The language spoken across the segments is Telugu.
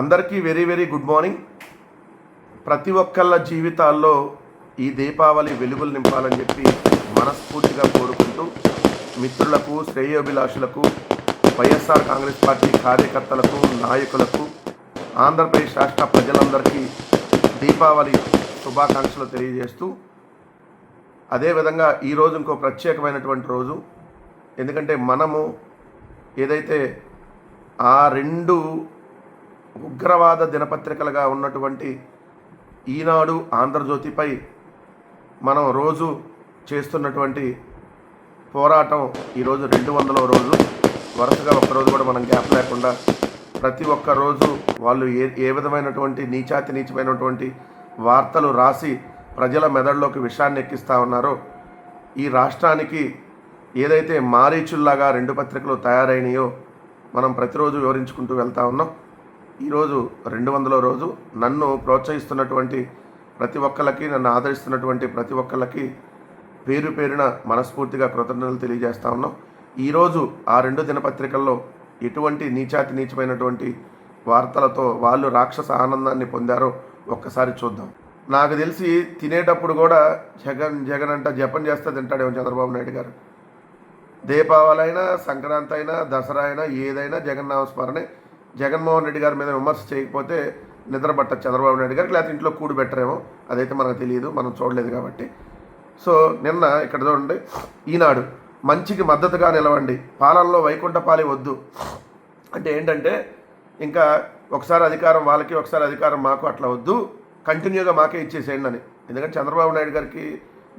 అందరికీ వెరీ వెరీ గుడ్ మార్నింగ్. ప్రతి ఒక్కళ్ళ జీవితాల్లో ఈ దీపావళి వెలుగులు నింపాలని చెప్పి మనస్ఫూర్తిగా కోరుకుంటూ మిత్రులకు శ్రేయోభిలాషులకు వైఎస్ఆర్ కాంగ్రెస్ పార్టీ కార్యకర్తలకు నాయకులకు ఆంధ్రప్రదేశ్ రాష్ట్ర ప్రజలందరికీ దీపావళి శుభాకాంక్షలు తెలియజేస్తూ అదేవిధంగా ఈరోజు ఇంకో ప్రత్యేకమైనటువంటి రోజు. ఎందుకంటే మనము ఏదైతే ఆ రెండు ఉగ్రవాద దినపత్రికలుగా ఉన్నటువంటి ఈనాడు ఆంధ్రజ్యోతిపై మనం రోజు చేస్తున్నటువంటి పోరాటం ఈరోజు రెండు వందల రోజు. వరుసగా ఒక్కరోజు కూడా మనం గ్యాప్ లేకుండా ప్రతి ఒక్క రోజు వాళ్ళు ఏ ఏ విధమైనటువంటి నీచాతి నీచమైనటువంటి వార్తలు రాసి ప్రజల మెదడులోకి విషయాన్ని ఎక్కిస్తూ ఉన్నారో ఈ రాష్ట్రానికి ఏదైతే మారీచుల్లాగా రెండు పత్రికలు తయారైనాయో మనం ప్రతిరోజు వివరించుకుంటూ వెళ్తా ఉన్నాం. ఈరోజు రెండు వందల రోజు నన్ను ప్రోత్సహిస్తున్నటువంటి ప్రతి ఒక్కళ్ళకి నన్ను ఆదరిస్తున్నటువంటి ప్రతి ఒక్కళ్ళకి పేరు పేరున మనస్ఫూర్తిగా కృతజ్ఞతలు తెలియజేస్తా ఉన్నాం. ఈరోజు ఆ రెండు దినపత్రికల్లో ఎటువంటి నీచాతి నీచమైనటువంటి వార్తలతో వాళ్ళు రాక్షస ఆనందాన్ని పొందారో ఒక్కసారి చూద్దాం. నాకు తెలిసి తినేటప్పుడు కూడా జగన్ జగన్ అంట జపం చేస్తే తింటాడేమో చంద్రబాబు నాయుడు గారు. దీపావళి అయినా సంక్రాంతి అయినా దసరా అయినా ఏదైనా జగన్నామస్మరణే జగన్మోహన్ రెడ్డి గారి మీద విమర్శ చేయకపోతే నిద్రపట్ట చంద్రబాబు నాయుడు గారికి లేకపోతే ఇంట్లో కూడు పెట్టరేమో అదైతే మనకు తెలియదు మనం చూడలేదు కాబట్టి. సో నిన్న ఇక్కడ చూడండి ఈనాడు మంచికి మద్దతుగా నిలవండి పాలనలో వైకుంఠపాలి వద్దు. అంటే ఏంటంటే ఇంకా ఒకసారి అధికారం వాళ్ళకి ఒకసారి అధికారం మాకు అట్లా వద్దు కంటిన్యూగా మాకే ఇచ్చేసేయండి అని. ఎందుకంటే చంద్రబాబు నాయుడు గారికి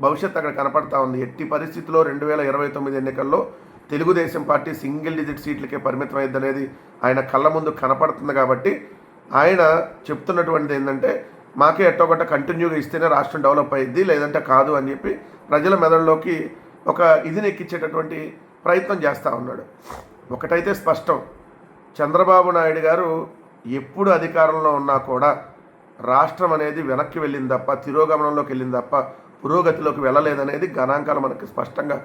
భవిష్యత్తు అక్కడ కనపడతా ఉంది. ఎట్టి పరిస్థితిలో రెండు వేల ఇరవై తొమ్మిది ఎన్నికల్లో తెలుగుదేశం పార్టీ సింగిల్ డిజిట్ సీట్లకే పరిమితం అయ్యిద్దనేది అనేది ఆయన కళ్ళ ముందు కనపడుతుంది కాబట్టి ఆయన చెప్తున్నటువంటిది ఏంటంటే మాకే ఎట్టొకట కంటిన్యూగా ఇస్తేనే రాష్ట్రం డెవలప్ అయ్యిద్ది లేదంటే కాదు అని చెప్పి ప్రజల మెదడులోకి ఒక ఇది నెక్కించేటటువంటి ప్రయత్నం చేస్తూ ఉన్నాడు. ఒకటైతే స్పష్టం. చంద్రబాబు నాయుడు గారు ఎప్పుడు అధికారంలో ఉన్నా కూడా రాష్ట్రం అనేది వెనక్కి వెళ్ళింది తప్ప తిరోగమనంలోకి వెళ్ళింది తప్ప పురోగతిలోకి వెళ్ళలేదనేది గణాంకాలు మనకి స్పష్టంగా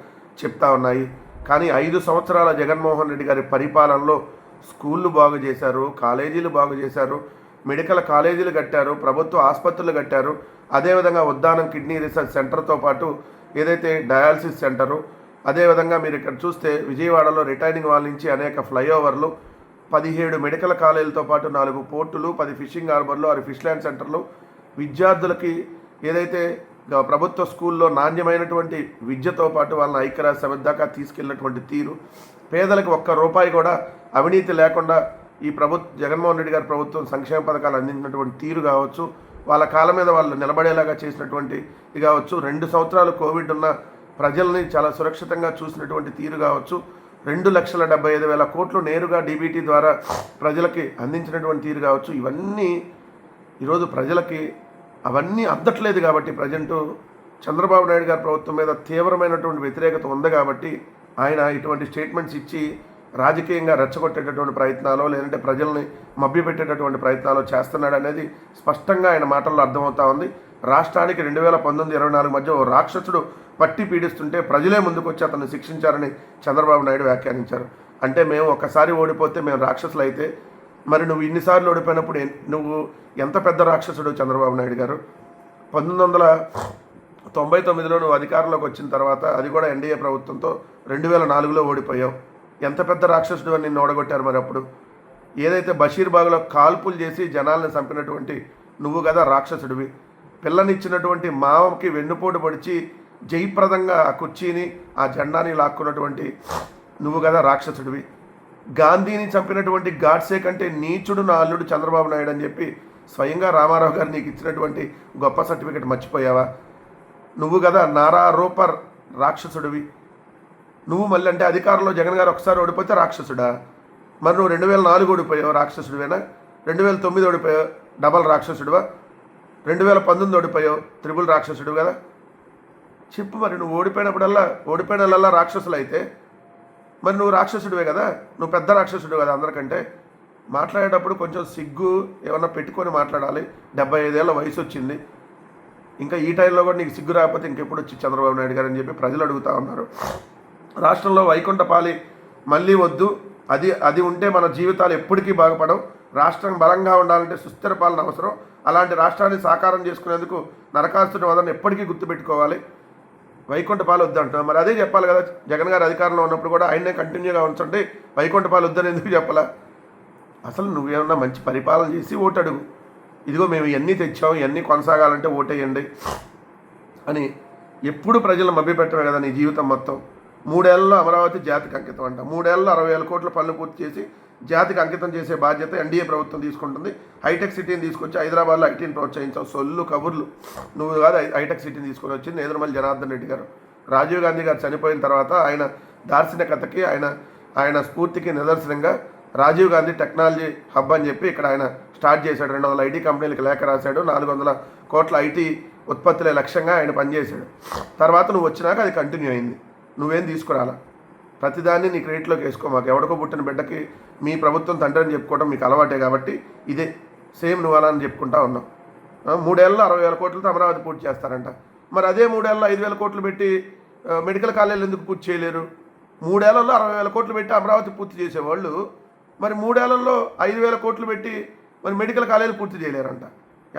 చెప్తా ఉన్నాయి. కానీ ఐదు సంవత్సరాల జగన్మోహన్ రెడ్డి గారి పరిపాలనలో స్కూళ్ళు బాగు చేశారు కాలేజీలు బాగు చేశారు మెడికల్ కాలేజీలు కట్టారు ప్రభుత్వ ఆసుపత్రులు కట్టారు. అదేవిధంగా ఉద్దానం కిడ్నీ రీసెర్చ్ సెంటర్తో పాటు ఏదైతే డయాలసిస్ సెంటరు అదేవిధంగా మీరు ఇక్కడ చూస్తే విజయవాడలో రిటైనింగ్ వాళ్ళ నుంచి అనేక ఫ్లైఓవర్లు పదిహేడు మెడికల్ కాలేజీలతో పాటు నాలుగు పోర్టులు పది ఫిషింగ్ హార్బర్లు ఆరు ఫిష్ ల్యాండ్ సెంటర్లు విద్యార్థులకి ఏదైతే ప్రభుత్వ స్కూల్లో నాణ్యమైనటువంటి విద్యతో పాటు వాళ్ళని ఐక్యరాజ్య సమితి దాకా తీసుకెళ్ళినటువంటి తీరు. పేదలకు ఒక్క రూపాయి కూడా అవినీతి లేకుండా ఈ ప్రభుత్వ జగన్మోహన్ రెడ్డి గారి ప్రభుత్వం సంక్షేమ పథకాలు అందించినటువంటి తీరు కావచ్చు వాళ్ళ కాళ్ళ మీద వాళ్ళు నిలబడేలాగా చేసినటువంటి ఇది కావచ్చు రెండు సంవత్సరాలు కోవిడ్ ఉన్న ప్రజల్ని చాలా సురక్షితంగా చూసినటువంటి తీరు కావచ్చు రెండు లక్షల డెబ్బై ఐదు వేల కోట్లు నేరుగా డీబీటీ ద్వారా ప్రజలకి అందించినటువంటి తీరు కావచ్చు. ఇవన్నీ ఈరోజు ప్రజలకి అవన్నీ అద్దట్లేదు కాబట్టి ప్రజెంటు చంద్రబాబు నాయుడు గారి ప్రభుత్వం మీద తీవ్రమైనటువంటి వ్యతిరేకత ఉంది కాబట్టి ఆయన ఇటువంటి స్టేట్మెంట్స్ ఇచ్చి రాజకీయంగా రెచ్చగొట్టేటటువంటి ప్రయత్నాలు లేదంటే ప్రజల్ని మభ్యపెట్టేటటువంటి ప్రయత్నాలు చేస్తున్నాడు అనేది స్పష్టంగా ఆయన మాటల్లో అర్థమవుతా ఉంది. రాష్ట్రానికి రెండు వేల పంతొమ్మిది ఇరవై నాలుగు మధ్య ఓ రాక్షసుడు పట్టి పీడిస్తుంటే ప్రజలే ముందుకొచ్చి అతన్ని శిక్షించారని చంద్రబాబు నాయుడు వ్యాఖ్యానించారు. అంటే మేము ఒక్కసారి ఓడిపోతే మేము రాక్షసులు అయితే మరి నువ్వు ఇన్నిసార్లు ఓడిపోయినప్పుడు నువ్వు ఎంత పెద్ద రాక్షసుడు చంద్రబాబు నాయుడు గారు. పంతొమ్మిది వందల తొంభై తొమ్మిదిలో నువ్వు అధికారంలోకి వచ్చిన తర్వాత అది కూడా ఎన్డీఏ ప్రభుత్వంతో రెండు వేల నాలుగులో ఓడిపోయావు. ఎంత పెద్ద రాక్షసుడు అని నిన్ను ఓడగొట్టారు మరి అప్పుడు? ఏదైతే బషీర్బాగ్లో కాల్పులు చేసి జనాల్ని చంపినటువంటి నువ్వు కదా రాక్షసుడివి. పిల్లనిచ్చినటువంటి మావకి వెన్నుపోటు పొడిచి జయప్రదంగా ఆ కుర్చీని ఆ జెండాని లాక్కున్నటువంటి నువ్వు కదా రాక్షసుడివి. గాంధీని చంపినటువంటి గాడ్సే కంటే నీచుడు నా అల్లుడు చంద్రబాబు నాయుడు అని చెప్పి స్వయంగా రామారావు గారు నీకు ఇచ్చినటువంటి గొప్ప సర్టిఫికెట్ మర్చిపోయావా? నువ్వు కదా నారా రూపర్ రాక్షసుడివి. నువ్వు మళ్ళీ అంటే అధికారంలో జగన్ గారు ఒకసారి ఓడిపోతే రాక్షసుడా? మరి నువ్వు రెండు వేల నాలుగు ఓడిపోయావు రాక్షసుడివేనా? రెండు వేల తొమ్మిది ఓడిపోయావు డబల్ రాక్షసుడివా? రెండు వేల పంతొమ్మిది ఓడిపోయావు త్రిబుల్ రాక్షసుడు కదా? చెప్పు మరి నువ్వు ఓడిపోయినప్పుడల్లా ఓడిపోయినల్లా రాక్షసులు అయితే మరి నువ్వు రాక్షసుడివే కదా? నువ్వు పెద్ద రాక్షసుడు కదా అందరికంటే? మాట్లాడేటప్పుడు కొంచెం సిగ్గు ఏమన్నా పెట్టుకొని మాట్లాడాలి. డెబ్బై ఐదేళ్ళ వయసు వచ్చింది. ఇంకా ఈ టైంలో కూడా నీకు సిగ్గు రాకపోతే ఇంకెప్పుడు వచ్చి చంద్రబాబు నాయుడు గారు అని చెప్పి ప్రజలు అడుగుతా ఉన్నారు. రాష్ట్రంలో వైకుంఠపాలి మళ్ళీ వద్దు. అది అది ఉంటే మన జీవితాలు ఎప్పటికీ బాగుపడవు. రాష్ట్రం బలంగా ఉండాలంటే సుస్థిర పాలన అవసరం. అలాంటి రాష్ట్రాన్ని సాకారం చేసుకునేందుకు నరకాసుడి వదన ఎప్పటికీ గుర్తుపెట్టుకోవాలి. వైకుంఠపాలు వద్దంటున్నాం మరి అదే చెప్పాలి కదా జగన్ గారు అధికారంలో ఉన్నప్పుడు కూడా ఆయనే కంటిన్యూగా ఉంచండి వైకుంఠపాలు వద్దని ఎందుకు చెప్పాలా? అసలు నువ్వేమన్నా మంచి పరిపాలన చేసి ఓటు అడుగు. ఇదిగో మేము ఇవన్నీ తెచ్చాం ఇవన్నీ కొనసాగాలంటే ఓటేయండి అని ఎప్పుడు ప్రజలు మభ్యపెట్టమే కదా నీ జీవితం మొత్తం. మూడేళ్ళలో అమరావతి జాతికి అంకితం అంట. మూడేళ్ళలో అరవై వేల కోట్ల పనులు పూర్తి చేసి జాతికి అంకితం చేసే బాధ్యత ఎన్డీఏ ప్రభుత్వం తీసుకుంటుంది. హైటెక్ సిటీని తీసుకొచ్చి హైదరాబాద్లో ఐటీని ప్రోత్సహించావు. సొల్లు కబుర్లు. నువ్వు కాదు హైటెక్ సిటీని తీసుకొని వచ్చింది నేదురుమల్లి జనార్దన్ రెడ్డి గారు. రాజీవ్ గాంధీ గారు చనిపోయిన తర్వాత ఆయన దార్శనికతకి ఆయన ఆయన స్ఫూర్తికి నిదర్శనంగా రాజీవ్ గాంధీ టెక్నాలజీ హబ్ అని చెప్పి ఇక్కడ ఆయన స్టార్ట్ చేశాడు. రెండు వందల ఐటీ కంపెనీలకు లేఖ రాశాడు. నాలుగు వందల కోట్ల ఐటీ ఉత్పత్తులే లక్ష్యంగా ఆయన పనిచేశాడు. తర్వాత నువ్వు వచ్చినాక అది కంటిన్యూ అయింది. నువ్వేం తీసుకురాలా? ప్రతిదాన్ని నీ క్రెడిట్లోకి వేసుకో. మాకు ఎవడికో పుట్టిన బిడ్డకి మీ ప్రభుత్వం తండ్రి అని చెప్పుకోవడం మీకు అలవాటే కాబట్టి ఇదే. సేమ్ నువ్వు అలా అని చెప్పుకుంటా ఉన్నావు. మూడేళ్ళలో అరవై వేల కోట్లతో అమరావతి పూర్తి చేస్తారంట. మరి అదే మూడేళ్ళలో ఐదు వేల కోట్లు పెట్టి మెడికల్ కాలేజీలు ఎందుకు పూర్తి చేయలేరు? మూడేళ్ళలో అరవై వేల కోట్లు పెట్టి అమరావతి పూర్తి చేసేవాళ్ళు మరి మూడేళ్ళలో ఐదు వేల కోట్లు పెట్టి మరి మెడికల్ కాలేజీలు పూర్తి చేయలేరంట.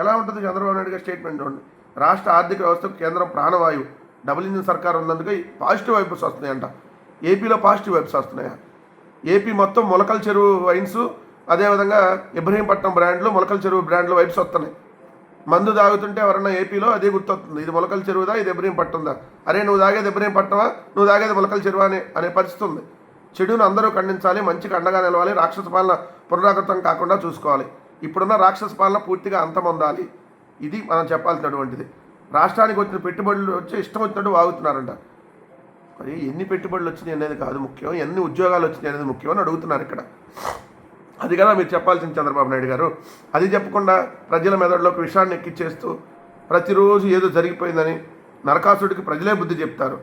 ఎలా ఉంటుంది చంద్రబాబు నాయుడు గారి స్టేట్మెంట్ చూడండి. రాష్ట్ర ఆర్థిక వ్యవస్థకు కేంద్రం ప్రాణవాయువు. డబుల్ ఇంజిన్ సర్కార్ ఉన్నందుకు పాజిటివ్ వైపుస్ వస్తున్నాయంట. ఏపీలో పాజిటివ్ వైబ్స్ వస్తున్నాయా? ఏపీ మొత్తం మొలకల చెరువు వైన్స్ అదేవిధంగా ఇబ్రహీంపట్నం బ్రాండ్లు మొలకల చెరువు బ్రాండ్లు వైబ్స్ వస్తున్నాయి. మందు తాగుతుంటే ఎవరన్నా ఏపీలో అదే గుర్తొస్తుంది. ఇది మొలకల చెరువుదా? ఇది ఇబ్రహీంపట్నందా? అరే నువ్వు తాగేది ఇబ్రహీంపట్నమా? నువ్వు తాగేది మొలకల చెరువు అనే అనే పరిస్థితి ఉంది చెడును అందరూ ఖండించాలి మంచికి అండగా నిలవాలి రాక్షస పాలన పునరాకృతం కాకుండా చూసుకోవాలి. ఇప్పుడున్న రాక్షస పాలన పూర్తిగా అంతమొందాలి. ఇది మనం చెప్పాల్సినటువంటిది. రాష్ట్రానికి వచ్చిన పెట్టుబడులు వచ్చి ఇష్టం వచ్చినట్టు వాగుతున్నారంట. మరి ఎన్ని పెట్టుబడులు వచ్చినాయి అనేది కాదు ముఖ్యం ఎన్ని ఉద్యోగాలు వచ్చినాయి అనేది ముఖ్యం అని అడుగుతున్నారు ఇక్కడ. అది కదా మీరు చెప్పాల్సింది చంద్రబాబు నాయుడు గారు. అది చెప్పకుండా ప్రజల మెదడులోకి విషయాన్ని ఎక్కిచ్చేస్తూ ప్రతిరోజు ఏదో జరిగిపోయిందని నరకాసుడికి ప్రజలే బుద్ధి చెప్తారు.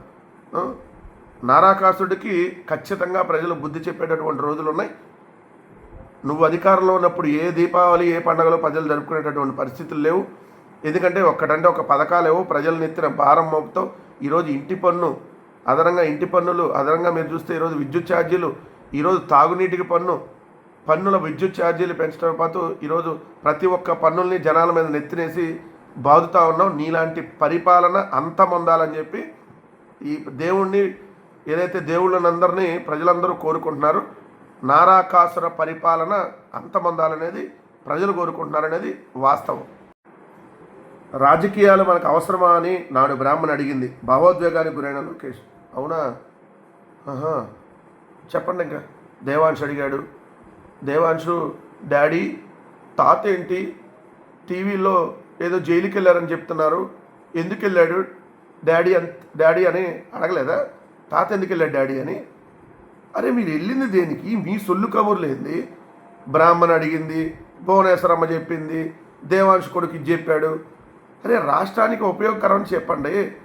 నారాకాసుడికి ఖచ్చితంగా ప్రజలు బుద్ధి చెప్పేటటువంటి రోజులు ఉన్నాయి. నువ్వు అధికారంలో ఉన్నప్పుడు ఏ దీపావళి ఏ పండుగలో ప్రజలు జరుపుకునేటటువంటి పరిస్థితులు లేవు. ఎందుకంటే ఒక్కటంటే ఒక పథకాలు లేవు ప్రజలు నెత్తిన భారం మోపుతావు. ఈరోజు ఇంటి పన్ను అదనంగా ఇంటి పన్నులు అదనంగా మీరు చూస్తే ఈరోజు విద్యుత్ ఛార్జీలు ఈరోజు తాగునీటికి పన్ను పన్నుల విద్యుత్ ఛార్జీలు పెంచడం పాటు ఈరోజు ప్రతి ఒక్క పన్నుల్ని జనాల మీద నెత్తినేసి బాదుతా ఉన్నాం. నీలాంటి పరిపాలన అంతమొందాలని చెప్పి ఈ దేవుణ్ణి ఏదైతే దేవుళ్ళనందరినీ ప్రజలందరూ కోరుకుంటున్నారు నారాకాసుర పరిపాలన అంతమొందాలనేది ప్రజలు కోరుకుంటున్నారనేది వాస్తవం. రాజకీయాలు మనకు అవసరమా అని నాడు బ్రాహ్మణ్ అడిగింది. భావోద్వేగానికి గురైన లోకేష్. అవునా? ఆహా. చెప్పండి ఇంకా దేవాంశ్ అడిగాడు. దేవాంశు డాడీ తాత ఏంటి? టీవీలో ఏదో జైలుకి వెళ్ళారని చెప్తున్నారు. ఎందుకు వెళ్ళాడు డాడీ అన్ డాడీ అని అడగలేదా? తాత ఎందుకు వెళ్ళాడు డాడీ అని? అరే మీరు వెళ్ళింది దేనికి? మీ సొల్లు కబుర్లు ఏంది? బ్రాహ్మణ్ అడిగింది భువనేశ్వరమ్మ చెప్పింది దేవాంశ్ కొడుకు ఇది చెప్పాడు. అరే రాష్ట్రానికి ఉపయోగకరం చెప్పండి.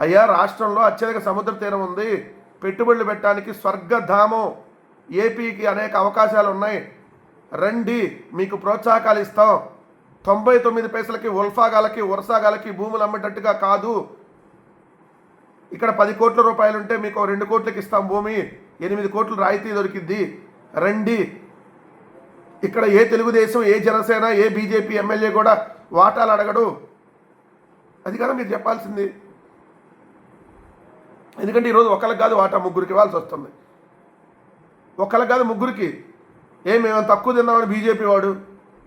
అయ్యా రాష్ట్రంలో అత్యధిక సముద్ర తీరం ఉంది. పెట్టుబడులు పెట్టడానికి స్వర్గధామం. ఏపీకి అనేక అవకాశాలు ఉన్నాయి. రండి మీకు ప్రోత్సాహకాలు ఇస్తాం. తొంభై తొమ్మిది పైసలకి ఉల్ఫాగాలకి ఉరసాగాలకి భూములు అమ్మేటట్టుగా కాదు. ఇక్కడ పది కోట్ల రూపాయలు ఉంటే మీకు రెండు కోట్లకి ఇస్తాం భూమి. ఎనిమిది కోట్లు రాయితీ దొరికింది రండి. ఇక్కడ ఏ తెలుగుదేశం ఏ జనసేన ఏ బీజేపీ ఎమ్మెల్యే కూడా వాటాలు అడగడు. అది కదా మీరు చెప్పాల్సింది. ఎందుకంటే ఈరోజు ఒకరికి కాదు వాటా ముగ్గురికి ఇవ్వాల్సి వస్తుంది. ఒకరికి కాదు ముగ్గురికి. ఏ మేము తక్కువ తిన్నామని బీజేపీ వాడు?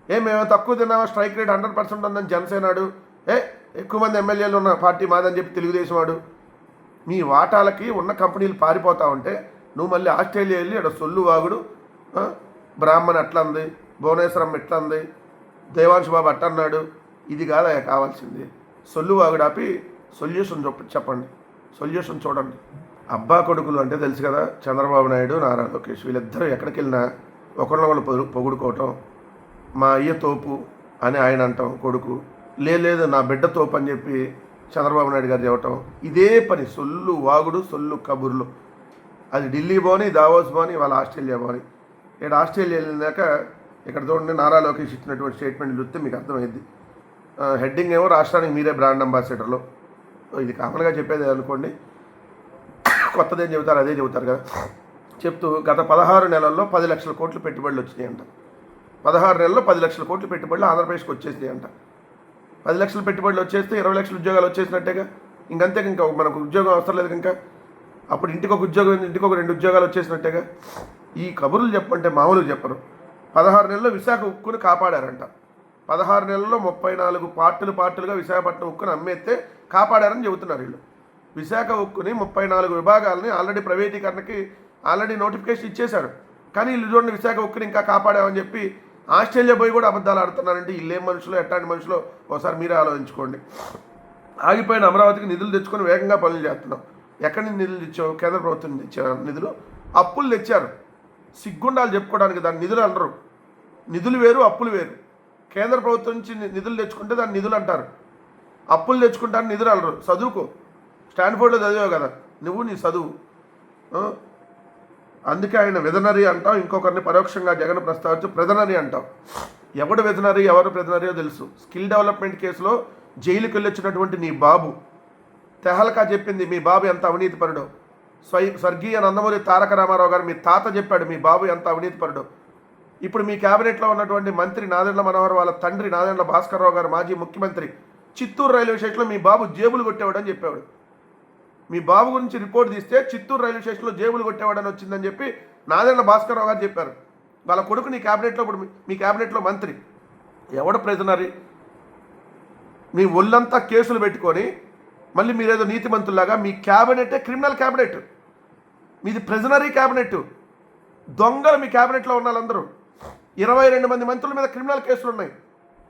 ఏ మేము తక్కువ తిన్నామని స్ట్రైక్ రేట్ హండ్రెడ్ పర్సెంట్ ఉందని జనసేనాడు ఏ ఎక్కువ మంది ఎమ్మెల్యేలు ఉన్న పార్టీ మాదని చెప్పి తెలుగుదేశం వాడు? మీ వాటాలకి ఉన్న కంపెనీలు పారిపోతా ఉంటే నువ్వు మళ్ళీ ఆస్ట్రేలియా వెళ్ళి అక్కడ సొల్లు వాగుడు బ్రాహ్మణ్ అట్లంది భువనేశ్వరం ఎట్లా ఉంది దేవాంశ్ బాబు అట్టన్నాడు. ఇది కాదా కావాల్సింది. సొల్లు వాగుడు ఆపి సొల్యూషన్ చెప్పండి. సొల్యూషన్ చూడండి. అబ్బా కొడుకులు అంటే తెలుసు కదా చంద్రబాబు నాయుడు నారా లోకేష్ వీళ్ళిద్దరూ ఎక్కడికి వెళ్ళినా ఒకళ్ళ వాళ్ళు పొగుడుకోవటం మా అయ్య తోపు అని ఆయన అంటాం కొడుకు "లే, లేదు నా బిడ్డ తోపు అని చెప్పి చంద్రబాబు నాయుడు గారు చెప్పటం ఇదే పని సొల్లు వాగుడు సొల్లు కబుర్లు. అది ఢిల్లీ పోని దావోస్ పోని వాళ్ళ ఆస్ట్రేలియా పోని ఇక్కడ ఆస్ట్రేలియా వెళ్ళినాక ఇక్కడ చూడండి నారా లోకేష్ ఇచ్చినటువంటి స్టేట్మెంట్ చూస్తే మీకు అర్థమైంది హెడ్డింగ్ ఏమో రాష్ట్రానికి మీరే బ్రాండ్ అంబాసిడర్లు. ఇది కామన్గా చెప్పేది అనుకోండి కొత్తదేం చెబుతారు అదే చెబుతారు కదా. చెప్తూ గత పదహారు నెలల్లో పది లక్షల కోట్లు పెట్టుబడులు వచ్చినాయంట. పదహారు నెలల్లో పది లక్షల కోట్లు పెట్టుబడులు ఆంధ్రప్రదేశ్కి వచ్చేసినాయి అంట పది లక్షల పెట్టుబడులు వచ్చేస్తే ఇరవై లక్షల ఉద్యోగాలు వచ్చేసినట్టేగా? ఇంకంతే ఇంకా మనకు ఉద్యోగం అవసరం లేదు ఇంకా. అప్పుడు ఇంటికి ఒక ఉద్యోగం ఇంటికి ఒక రెండు ఉద్యోగాలు వచ్చేసినట్టేగా? ఈ కబుర్లు చెప్పంటే మామూలుగా చెప్పరు. పదహారు నెలల్లో విశాఖ ఉక్కును కాపాడారంట. పదహారు నెలల్లో ముప్పై నాలుగు పార్టీలు పార్టీలుగా విశాఖపట్నం ఉక్కును అమ్మేస్తే కాపాడారని చెబుతున్నారు వీళ్ళు. విశాఖ ఉక్కుని ముప్పై నాలుగు విభాగాలని ఆల్రెడీ ప్రైవేటీకరణకి ఆల్రెడీ నోటిఫికేషన్ ఇచ్చేశారు. కానీ వీళ్ళు చూడండి విశాఖ ఉక్కుని ఇంకా కాపాడామని చెప్పి ఆస్ట్రేలియా పోయి కూడా అబద్ధాలు ఆడుతున్నారంటే వీళ్ళేం మనుషులు ఎట్లాంటి మనుషులు ఒకసారి మీరే ఆలోచించుకోండి. ఆగిపోయిన అమరావతికి నిధులు తెచ్చుకొని వేగంగా పనులు చేస్తున్నాం. ఎక్కడి నుంచి నిధులు తెచ్చావు? కేంద్ర ప్రభుత్వం తెచ్చారు నిధులు? అప్పులు తెచ్చారు. సిగ్గుండాలు చెప్పుకోవడానికి దాని నిధులు అనరు. నిధులు వేరు అప్పులు వేరు. కేంద్ర ప్రభుత్వం నుంచి నిధులు తెచ్చుకుంటే దాన్ని నిధులు అంటారు. అప్పులు తెచ్చుకుంటాను నిధులు అనరు చదువుకో. స్టాన్ఫోర్డ్లో చదివావు కదా. నువ్వు నీ చదువు. అందుకే ఆయన వెదనరీ అంటాం ఇంకొకరిని పరోక్షంగా జగన్ ప్రస్తావించి ప్రెదనరీ అంటాం ఎవడు వెదనరీ ఎవరు ప్రెదనరీయో తెలుసు. స్కిల్ డెవలప్మెంట్ కేసులో జైలుకి వెళ్ళొచ్చినటువంటి నీ బాబు. తెహల్కా చెప్పింది మీ బాబు ఎంత అవినీతిపరుడు. స్వై స్వర్గీయ నందమూరి తారక రామారావు గారు మీ తాత చెప్పాడు మీ బాబు ఎంత అవినీతిపరుడు. ఇప్పుడు మీ క్యాబినెట్లో ఉన్నటువంటి మంత్రి నాదెండ్ల మనోహర్ వాళ్ళ తండ్రి నాదెండ్ల భాస్కర్రావు గారు మాజీ ముఖ్యమంత్రి చిత్తూరు రైల్వే స్టేషన్లో మీ బాబు జేబులు కొట్టేవాడని చెప్పేవాడు. మీ బాబు గురించి రిపోర్ట్ తీస్తే చిత్తూరు రైల్వే స్టేషన్లో జేబులు కొట్టేవాడని వచ్చిందని చెప్పి నాదెండ్ల భాస్కర్రావు గారు చెప్పారు. వాళ్ళ కొడుకు నీ క్యాబినెట్లో ఇప్పుడు మీ- క్యాబినెట్లో మంత్రి. ఎవడు ప్రెజనరీ మీ ఒళ్ళంతా కేసులు పెట్టుకొని మళ్ళీ మీరేదో నీతిమంతుల్లాగా మీ క్యాబినెటే క్రిమినల్ క్యాబినెట్ మీది ప్రెజనరీ క్యాబినెట్ దొంగలు మీ క్యాబినెట్లో ఉన్న వాళ్ళందరూ. ఇరవై రెండు మంది మంత్రుల మీద క్రిమినల్ కేసులు ఉన్నాయి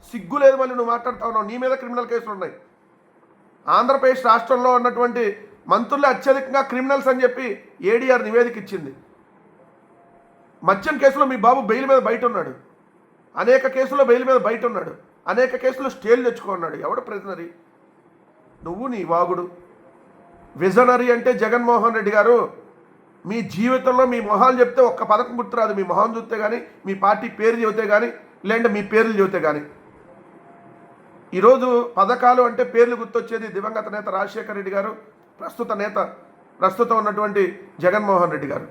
సిగ్గు లేదు మళ్ళీ నువ్వు మాట్లాడుతా ఉన్నావు. నీ మీద క్రిమినల్ కేసులు ఉన్నాయి ఆంధ్రప్రదేశ్ రాష్ట్రంలో ఉన్నటువంటి మంత్రులే అత్యధికంగా క్రిమినల్స్ అని చెప్పి ఏడీఆర్ నివేదిక ఇచ్చింది మద్యం కేసులో మీ బాబు బెయిల్ మీద బయట ఉన్నాడు అనేక కేసుల్లో బెయిల్ మీద బయట ఉన్నాడు అనేక కేసులు స్టేలు తెచ్చుకున్నాడు. ఎవడు ప్రెజనరీ? నువ్వు నీ వాగుడు. విజనరీ అంటే జగన్మోహన్ రెడ్డి గారు మీ జీవితంలో మీ మొహాలు చెప్తే ఒక్క పథకం గుర్తురాదు. మీ మొహం చూస్తే కానీ మీ పార్టీ పేరు చెబితే కానీ లేదంటే మీ పేర్లు చెబితే కానీ ఈరోజు పథకాలు అంటే పేర్లు గుర్తొచ్చేది దివంగత నేత రాజశేఖర రెడ్డి గారు ప్రస్తుత నేత ప్రస్తుతం ఉన్నటువంటి జగన్మోహన్ రెడ్డి గారు.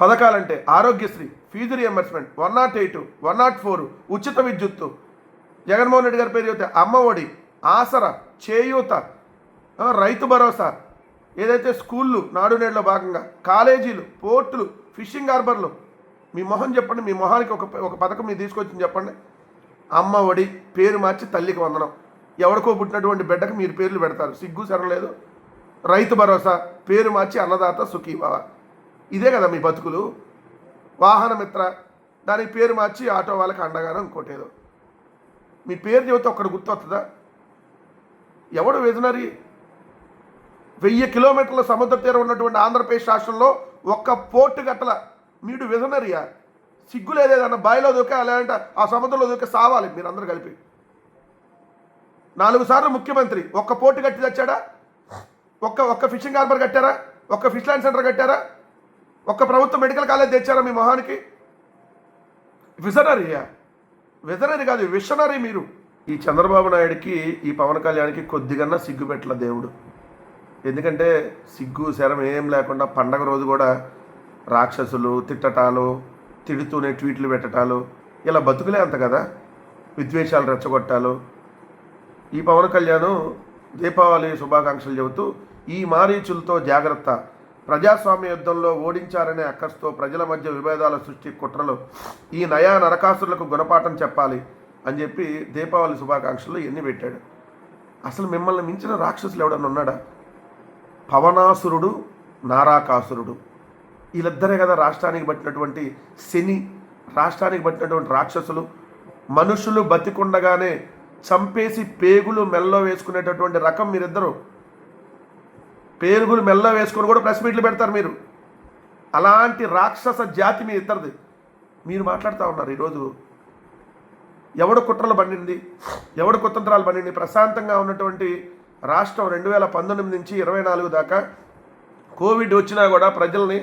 పథకాలంటే Aarogyasri fee reimbursement one nought eight one nought four ఉచిత విద్యుత్తు. జగన్మోహన్ రెడ్డి గారి పేరు చెబితే అమ్మఒడి ఆసరా చేయూత రైతు భరోసా ఏదైతే స్కూళ్ళు నాడు నేడులో భాగంగా కాలేజీలు పోర్టులు ఫిషింగ్ హార్బర్లు మీ మొహం చెప్పండి మీ మొహానికి ఒక ఒక పథకం మీరు తీసుకొచ్చింది చెప్పండి. అమ్మ ఒడి పేరు మార్చి తల్లికి వందనం. ఎవరికో పుట్టినటువంటి బిడ్డకు మీరు పేర్లు పెడతారు. సిగ్గు సరలేదు రైతు భరోసా పేరు మార్చి అన్నదాత సుఖీభావ ఇదే కదా మీ బతుకులు. వాహన మిత్ర దానికి పేరు మార్చి ఆటో వాళ్ళకి అండగానో ఇంకోటి ఏదో. మీ పేరు చెబితే ఒక్కడ గుర్తొస్తుందా ఎవడు విజనరీ? వెయ్యి కిలోమీటర్ల సముద్ర తీరం ఉన్నటువంటి ఆంధ్రప్రదేశ్ రాష్ట్రంలో ఒక్క పోర్టు గట్టల మీడు విజనరీయా సిగ్గు లేదేదన్న బాయిలో దూకే లేదంటే ఆ సముద్రంలో దూకే సావాలి మీరు అందరు కలిపి. నాలుగు సార్లు ముఖ్యమంత్రి ఒక్క పోర్టు కట్టి తెచ్చాడా? ఒక్క ఒక్క ఫిషింగ్ హార్బర్ కట్టారా? ఒక్క ఫిష్ ల్యాండ్ సెంటర్ కట్టారా? ఒక్క ప్రభుత్వ మెడికల్ కాలేజ్ తెచ్చారా మీ మొహానికి? విజనరీయా విజనరీ కాదు విషనరీ మీరు. ఈ చంద్రబాబు నాయుడికి ఈ పవన్ కళ్యాణ్కి కొద్దిగన్నా సిగ్గు పెట్టల దేవుడు. ఎందుకంటే సిగ్గు శరం ఏం లేకుండా పండగ రోజు కూడా రాక్షసులు తిట్టటాలు తిడుతూనే ట్వీట్లు పెట్టటాలు ఇలా బతుకులే అంత కదా. విద్వేషాలు రెచ్చగొట్టాలు. ఈ పవన్ కళ్యాణ్ దీపావళి శుభాకాంక్షలు చెబుతూ ఈ మారీచులతో జాగ్రత్త. ప్రజాస్వామ్య యుద్ధంలో ఓడించారనే అక్కస్తో ప్రజల మధ్య విభేదాల సృష్టి కుట్రలు. ఈ నయా నరకాసులకు గుణపాఠం చెప్పాలి అని చెప్పి దీపావళి శుభాకాంక్షలు ఎన్ని పెట్టాడు. అసలు మిమ్మల్ని మించిన రాక్షసులు ఎవడన్నా ఉన్నాడా? పవనాసురుడు నారాకాసురుడు. వీళ్ళిద్దరే కదా రాష్ట్రానికి పట్టినటువంటి శని రాష్ట్రానికి పట్టినటువంటి రాక్షసులు. మనుషులు బతికుండగానే చంపేసి పేగులు మెల్లో వేసుకునేటటువంటి రకం మీరిద్దరు. పేరుగులు మెల్లో వేసుకొని కూడా ప్రెస్ మీట్లు పెడతారు మీరు. అలాంటి రాక్షస జాతి మీ ఇద్దరిది. మీరు మాట్లాడుతూ ఉన్నారు ఈరోజు. ఎవడు కుట్రలు పండింది ఎవడు కుతంత్రాలు పండింది ప్రశాంతంగా ఉన్నటువంటి రాష్ట్రం రెండు వేల పంతొమ్మిది నుంచి ఇరవై నాలుగు దాకా కోవిడ్ వచ్చినా కూడా ప్రజల్ని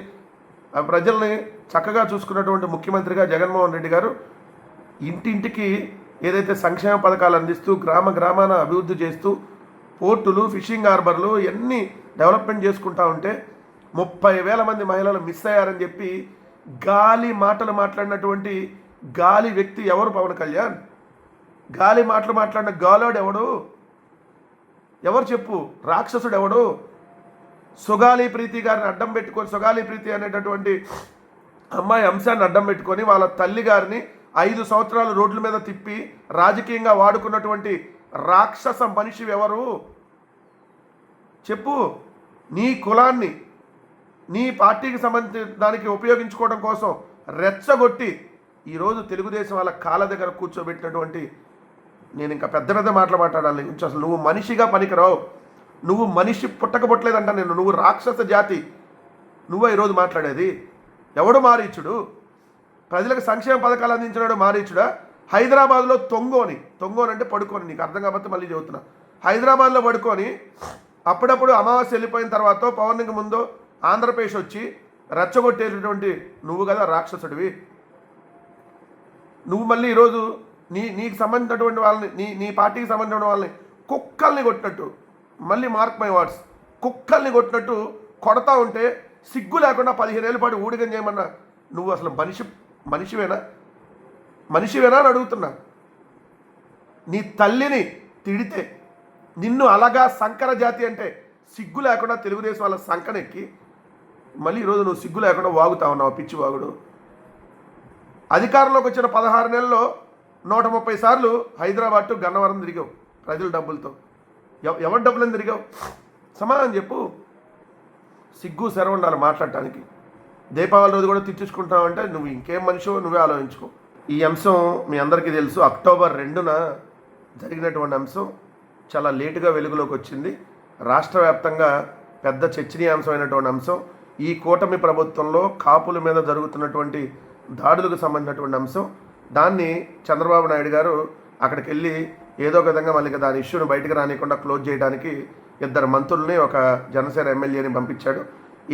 ఆ ప్రజల్ని చక్కగా చూసుకున్నటువంటి ముఖ్యమంత్రిగా జగన్మోహన్ రెడ్డి గారు ఇంటింటికి ఏదైతే సంక్షేమ పథకాలు అందిస్తూ గ్రామ గ్రామాన అభివృద్ధి చేస్తూ పోర్టులు ఫిషింగ్ హార్బర్లు ఇవన్నీ డెవలప్మెంట్ చేసుకుంటా ఉంటే ముప్పై వేల మంది మహిళలు మిస్ అయ్యారని చెప్పి గాలి మాటలు మాట్లాడినటువంటి గాలి వ్యక్తి ఎవరు పవన్ కళ్యాణ్? గాలి మాటలు మాట్లాడిన గాలోడు ఎవడు? ఎవరు చెప్పు? రాక్షసుడు ఎవడు సుగాలి ప్రీతి గారిని అడ్డం పెట్టుకొని సుగాలి ప్రీతి అనేటటువంటి అమ్మాయి అంశాన్ని అడ్డం పెట్టుకొని వాళ్ళ తల్లి గారిని ఐదు సంవత్సరాలు రోడ్ల మీద తిప్పి రాజకీయంగా వాడుకున్నటువంటి రాక్షస మనిషి ఎవరు? చెప్పు. నీ కులాన్ని నీ పార్టీకి సంబంధించిన దానికి ఉపయోగించుకోవడం కోసం రెచ్చగొట్టి ఈరోజు తెలుగుదేశం వాళ్ళ కాళ్ళ దగ్గర కూర్చోబెట్టినటువంటి నేను ఇంకా పెద్ద పెద్ద మాటలు మాట్లాడాలి. కొంచెం అసలు నువ్వు మనిషిగా పనికిరావు. నువ్వు మనిషి పుట్టకపుట్టలేదంట నేను నువ్వు రాక్షస జాతి. నువ్వు ఈరోజు మాట్లాడేది. ఎవడు మారీచుడు? ప్రజలకు సంక్షేమ పథకాలు అందించినాడు మారీచుడా? హైదరాబాద్లో తొంగోని. తొంగోని అంటే పడుకోని. నీకు అర్థం కాబట్టి మళ్ళీ చెబుతున్నా. హైదరాబాద్లో పడుకొని. అప్పుడప్పుడు అమావాస్య వెళ్ళిపోయిన తర్వాత పౌర్ణమికి ముందు ఆంధ్రప్రదేశ్ వచ్చి రెచ్చగొట్టేటటువంటి నువ్వు కదా రాక్షసుడివి. నువ్వు మళ్ళీ ఈరోజు నీ నీకు సంబంధించినటువంటి వాళ్ళని నీ నీ పార్టీకి సంబంధించిన వాళ్ళని కుక్కల్ని కొట్టినట్టు. మళ్ళీ మార్క్ మై వర్డ్స్. కుక్కల్ని కొట్టినట్టు కొడతా ఉంటే సిగ్గు లేకుండా పదిహేను ఏళ్ళ పాటు ఊడిగం చేయమన్నా. నువ్వు అసలు మనిషి మనిషివేనా? మనిషివేనా అని అడుగుతున్నా. నీ తల్లిని తిడితే నిన్ను అలాగా సంకర జాతి అంటే సిగ్గు లేకుండా తెలుగుదేశం వాళ్ళ సంకనెక్కి మళ్ళీ ఈరోజు నువ్వు సిగ్గు లేకుండా వాగుతా ఉన్నావు పిచ్చి వాగుడు. అధికారంలోకి వచ్చిన పదహారు నెలల్లో నూట ముప్పై సార్లు హైదరాబాద్ టు గన్నవరం తిరిగావు ప్రజల డబ్బులతో. ఎవ- ఎవరి డబ్బులని తిరిగావు? సమాధానం చెప్పు. సిగ్గు సెరవు ఉండాలి మాట్లాడటానికి. దీపావళి రోజు కూడా తిట్టించుకుంటావంటే నువ్వు ఇంకేం మనిషో నువ్వే ఆలోచించుకో. ఈ అంశం మీ అందరికీ తెలుసు. అక్టోబర్ రెండున జరిగినటువంటి అంశం చాలా లేటుగా వెలుగులోకి వచ్చింది. రాష్ట్ర వ్యాప్తంగా పెద్ద చర్చనీయాంశమైనటువంటి అంశం. ఈ కూటమి ప్రభుత్వంలో కాపుల మీద జరుగుతున్నటువంటి దాడులకు సంబంధించినటువంటి అంశం. దాన్ని చంద్రబాబు నాయుడు గారు అక్కడికి వెళ్ళి ఏదో ఒక విధంగా మళ్ళీ దాని ఇష్యూని బయటకు రానియకుండా క్లోజ్ చేయడానికి ఇద్దరు మంత్రుల్ని ఒక జనసేన ఎమ్మెల్యేని పంపించాడు.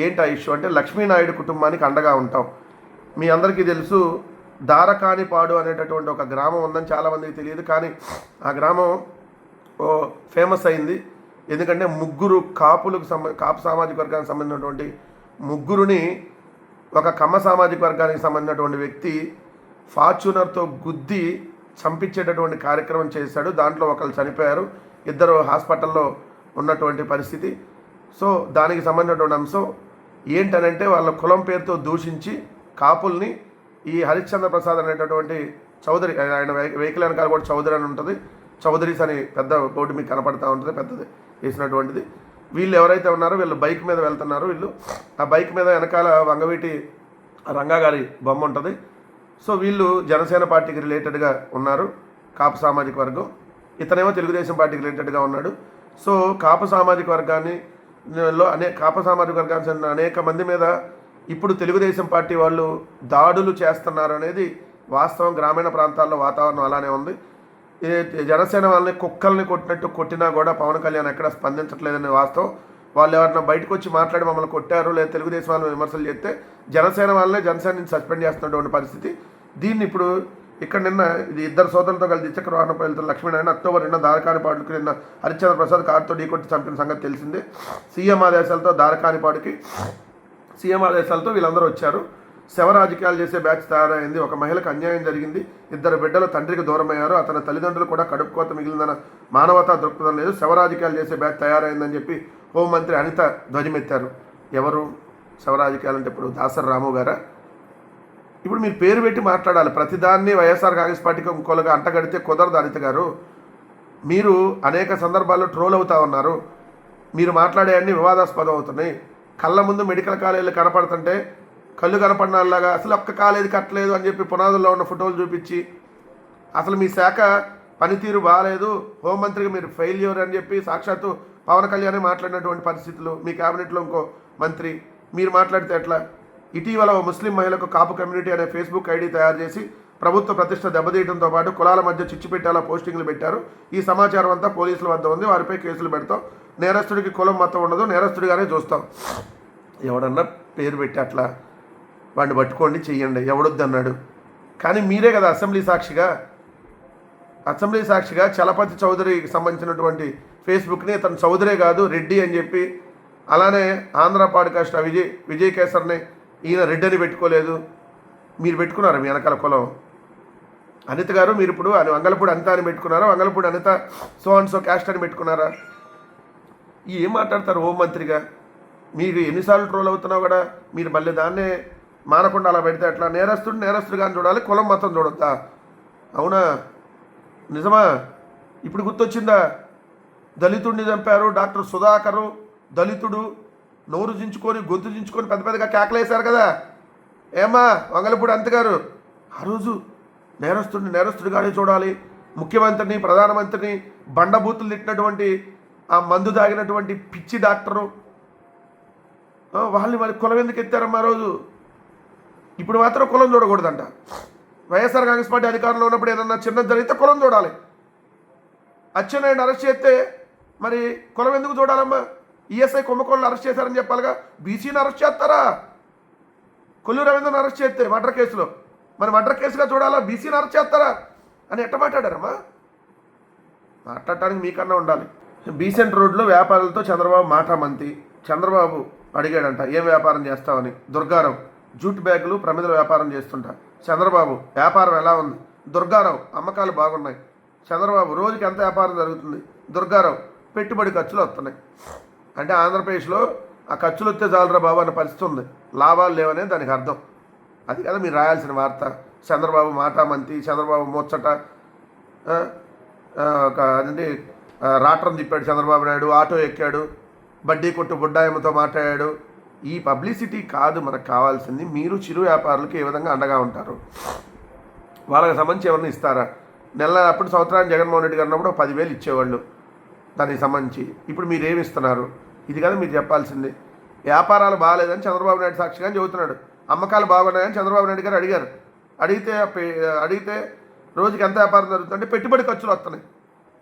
ఏంటి ఆ ఇష్యూ అంటే లక్ష్మీనాయుడు కుటుంబానికి అండగా ఉంటాం. మీ అందరికీ తెలుసు దారకానిపాడు అనేటటువంటి ఒక గ్రామం ఉందని చాలామందికి తెలియదు కానీ ఆ గ్రామం ఓ ఫేమస్ అయింది. ఎందుకంటే ముగ్గురు కాపులకు సంబంధ కాపు సామాజిక వర్గానికి సంబంధించినటువంటి ముగ్గురుని ఒక కమ్మ సామాజిక వర్గానికి సంబంధించినటువంటి వ్యక్తి ఫార్చునర్తో గుద్ది చంపించేటటువంటి కార్యక్రమం చేశాడు. దాంట్లో ఒకరు చనిపోయారు. ఇద్దరు హాస్పిటల్లో ఉన్నటువంటి పరిస్థితి. సో దానికి సంబంధించినటువంటి అంశం ఏంటనంటే వాళ్ళ కులం పేరుతో దూషించి కాపుల్ని ఈ హరిశ్చంద్ర ప్రసాద్ అనేటటువంటి చౌదరి ఆయన వెహికల్ వెనకాల కూడా చౌదరి అని ఉంటుంది. చౌదరీస్ అని పెద్ద బోర్డు మీకు కనపడతా ఉంటుంది పెద్దది వేసినటువంటిది. వీళ్ళు ఎవరైతే ఉన్నారో వీళ్ళు బైక్ మీద వెళ్తున్నారు వీళ్ళు. ఆ బైక్ మీద వెనకాల వంగవీటి రంగా గారి బొమ్మ ఉంటుంది. సో వీళ్ళు జనసేన పార్టీకి రిలేటెడ్గా ఉన్నారు. కాపు సామాజిక వర్గం. ఇతనేమో తెలుగుదేశం పార్టీకి రిలేటెడ్గా ఉన్నాడు. సో కాపు సామాజిక వర్గాన్ని లో అనే కాపు సామాజిక వర్గానికి చెందిన అనేక మంది మీద ఇప్పుడు తెలుగుదేశం పార్టీ వాళ్ళు దాడులు చేస్తున్నారు అనేది వాస్తవం. గ్రామీణ ప్రాంతాల్లో వాతావరణం అలానే ఉంది. జనసేన వాళ్ళని కుక్కల్ని కొట్టినట్టు కొట్టినా కూడా పవన్ కళ్యాణ్ ఎక్కడ స్పందించట్లేదనే వాస్తవం. వాళ్ళు ఎవరన్నా బయటకు వచ్చి మాట్లాడి మమ్మల్ని కొట్టారు లేదా తెలుగుదేశం వాళ్ళని విమర్శలు చేస్తే జనసేన వాళ్ళనే జనసేన నుంచి సస్పెండ్ చేస్తున్నటువంటి పరిస్థితి. దీన్ని ఇప్పుడు ఇక్కడ నిన్న ఇది ఇద్దరు సోదరులతో కలిసి ద్విచక్ర వాహనంపై వెళ్తున్న లక్ష్మీనారాయణ అక్టోబర్ నిన్న దారకానిపాడుకి నిన్న హరిశ్చంద్ర ప్రసాద్ కారుతో ఢీకొట్టి చంపిన సంగతి తెలిసిందే. సీఎం ఆదేశాలతో దారకానిపాడుకి సీఎం ఆదేశాలతో వీళ్ళందరూ వచ్చారు. శవ రాజకీయాలు చేసే బ్యాచ్ తయారైంది. ఒక మహిళకు అన్యాయం జరిగింది. ఇద్దరు బిడ్డలు తండ్రికి దూరమయ్యారు. అతని తల్లిదండ్రులు కూడా కడుపు కోత మిగిలిందన్న మానవతా దృక్పథం లేదు. శవ రాజకీయాలు చేసే బ్యాచ్ తయారైందని చెప్పి హోంమంత్రి అనిత ధ్వజమెత్తారు. ఎవరు? శవ అంటే ఇప్పుడు దాసరి రాము గారా? ఇప్పుడు మీరు పేరు పెట్టి మాట్లాడాలి. ప్రతిదాన్ని వైఎస్ఆర్ కాంగ్రెస్ పార్టీకి ఇంకోలుగా అంటగడితే కుదరదు అనిత గారు. మీరు అనేక సందర్భాల్లో ట్రోల్ అవుతా ఉన్నారు. మీరు మాట్లాడే అన్ని వివాదాస్పదం అవుతున్నాయి. కళ్ళ ముందు మెడికల్ కాలేజీలు కనపడుతుంటే కళ్ళు కనపడినలాగా అసలు ఒక్క కాలేజీ కట్టలేదు అని చెప్పి పునాదుల్లో ఉన్న ఫోటోలు చూపించి అసలు మీ శాఖ పనితీరు బాగాలేదు హోంమంత్రికి మీరు ఫెయిల్యూర్ అని చెప్పి సాక్షాత్తు పవన్ కళ్యాణ్ మాట్లాడినటువంటి పరిస్థితులు మీ క్యాబినెట్లో ఇంకో మంత్రి మీరు మాట్లాడితే ఎట్లా? ఇటీవల ఓ ముస్లిం మహిళకు కాపు కమ్యూనిటీ అనే ఫేస్బుక్ ఐడి తయారు చేసి ప్రభుత్వ ప్రతిష్ట దెబ్బతీయడంతో పాటు కులాల మధ్య చిచ్చు పెట్టేలా పోస్టింగ్లు పెట్టారు. ఈ సమాచారం అంతా పోలీసుల వద్ద ఉంది. వారిపై కేసులు పెడతాం. నేరస్తుడికి కులం మొత్తం ఉండదు. నేరస్తుడిగానే చూస్తాం. ఎవడన్నా పేరు పెట్టి అట్లా వాడిని పట్టుకోండి చెయ్యండి. ఎవడొద్దన్నాడు. కానీ మీరే కదా అసెంబ్లీ సాక్షిగా అసెంబ్లీ సాక్షిగా చలపతి చౌదరికి సంబంధించినటువంటి ఫేస్బుక్ని తన చౌదరే కాదు రెడ్డి అని చెప్పి అలానే ఆంధ్ర పాడ్కాస్ట్ విజయ్ విజయ్ కేసర్ని ఈయన రెడ్డి అని పెట్టుకోలేదు. మీరు పెట్టుకున్నారు మీ వెనకాల కులం? అనిత గారు మీరు ఇప్పుడు అని వంగలపూడి అనిత అని పెట్టుకున్నారా? Vangalapudi Anitha so and so caste అని పెట్టుకున్నారా? ఏం మాట్లాడతారు హోంమంత్రిగా మీరు ఎన్నిసార్లు ట్రోల్ అవుతున్నావు కూడా మీరు మళ్ళీ దాన్నే మానకుండా అలా పెడితే అట్లా నేరస్తుడు నేరస్తుడుగాని చూడాలి కులం మతం చూడొద్దా? అవునా? నిజమా? ఇప్పుడు గుర్తొచ్చిందా? దళితుడిని చంపారు డాక్టర్ సుధాకరు. దళితుడు నోరు దించుకొని గొంతు దించుకొని పెద్ద పెద్దగా కేకలేశారు కదా. ఏమా వంగలపూడి అంతగారు? ఆ రోజు నేరస్తుడిని నేరస్తుడిగానే చూడాలి. ముఖ్యమంత్రిని ప్రధానమంత్రిని బండబూతులు తిట్టినటువంటి ఆ మందు తాగినటువంటి పిచ్చి డాక్టరు. వాళ్ళని మరి కులం ఎందుకు ఎత్తారమ్మా రోజు? ఇప్పుడు మాత్రం కులం చూడకూడదంట. వైఎస్ఆర్ కాంగ్రెస్ పార్టీ అధికారంలో ఉన్నప్పుడు ఏదన్నా చిన్నది జరిగితే కులం చూడాలి. అచ్చెన్నాయుడు అరెస్ట్ చేస్తే మరి కులం ఎందుకు చూడాలమ్మా? ఈఎస్ఐ కుంభకోణాలు అరెస్ట్ చేశారని చెప్పాలిగా. బీసీని అరెస్ట్ చేస్తారా? కొల్లు రవీంద్రను అరెస్ట్ చేస్తే మర్డర్ కేసులో. మరి మర్డర్ కేసుగా చూడాలా? బీసీని అరెస్ట్ చేస్తారా? అని ఎట్ట మాట్లాడారమ్మా? మాట్లాడటానికి మీకన్నా ఉండాలి. బీసెంట్ రోడ్లో వ్యాపారులతో చంద్రబాబు మాటామంతి చంద్రబాబు అడిగాడంట ఏం వ్యాపారం చేస్తావని? దుర్గారావు. జూట్ బ్యాగులు ప్రమిదల వ్యాపారం చేస్తుంటా చంద్రబాబు వ్యాపారం ఎలా ఉంది? దుర్గారావు అమ్మకాలు బాగున్నాయి. చంద్రబాబు రోజుకి ఎంత వ్యాపారం జరుగుతుంది? దుర్గారావు పెట్టుబడి ఖర్చులు వస్తున్నాయి. అంటే ఆంధ్రప్రదేశ్లో ఆ ఖర్చులు వస్తే చాలరా బాబు అనే పరిస్థితి ఉంది. లాభాలు లేవనే దానికి అర్థం. అది కదా మీరు రాయాల్సిన వార్త. చంద్రబాబు మాటామంతి చంద్రబాబు ముచ్చట ఒక అదండి ఆ, రాట్రం తిప్పాడు చంద్రబాబు నాయుడు ఆటో ఎక్కాడు బడ్డీ కొట్టు బుడ్డాయమ్మతో మాట్లాడాడు ఈ పబ్లిసిటీ కాదు మనకు కావాల్సింది. మీరు చిరు వ్యాపారులకు ఏ విధంగా అండగా ఉంటారు? వాళ్ళకి సంబంధించి ఎవరిని ఇస్తారా? నెల అప్పుడు సంవత్సరానికి జగన్మోహన్ రెడ్డి గారు ఉన్నప్పుడు పదివేలు ఇచ్చేవాళ్ళు దానికి సంబంధించి. ఇప్పుడు మీరు ఏమి ఇస్తున్నారు? ఇది కదా మీరు చెప్పాల్సింది. వ్యాపారాలు బాగాలేదని చంద్రబాబు నాయుడు సాక్షిగా చెబుతున్నాడు. అమ్మకాలు బాగున్నాయని చంద్రబాబు నాయుడు గారు అడిగారు. అడిగితే అడిగితే రోజుకి ఎంత వ్యాపారం జరుగుతుందంటే పెట్టుబడి ఖర్చులు వస్తున్నాయి.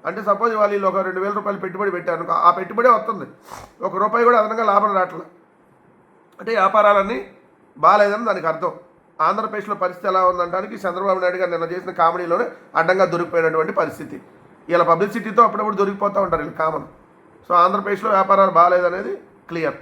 అంటే సపోజ్ వాళ్ళు ఒక రెండు వేల రూపాయలు పెట్టుబడి పెట్టారు ఆ పెట్టుబడి వస్తుంది. ఒక రూపాయి కూడా అదనంగా లాభం రావట్లేదు అంటే వ్యాపారాలన్నీ బాగాలేదని దానికి అర్థం. ఆంధ్రప్రదేశ్లో పరిస్థితి ఎలా ఉందంటానికి చంద్రబాబు నాయుడు గారు నిన్న చేసిన కామెడీలోనే అడ్డంగా దొరికిపోయినటువంటి పరిస్థితి. ఇలా పబ్లిసిటీతో అప్పుడప్పుడు దొరికిపోతూ ఉంటారు వీళ్ళు కామన్. సో ఆంధ్రప్రదేశ్లో వ్యాపారాలు బాగాలేదనేది క్లియర్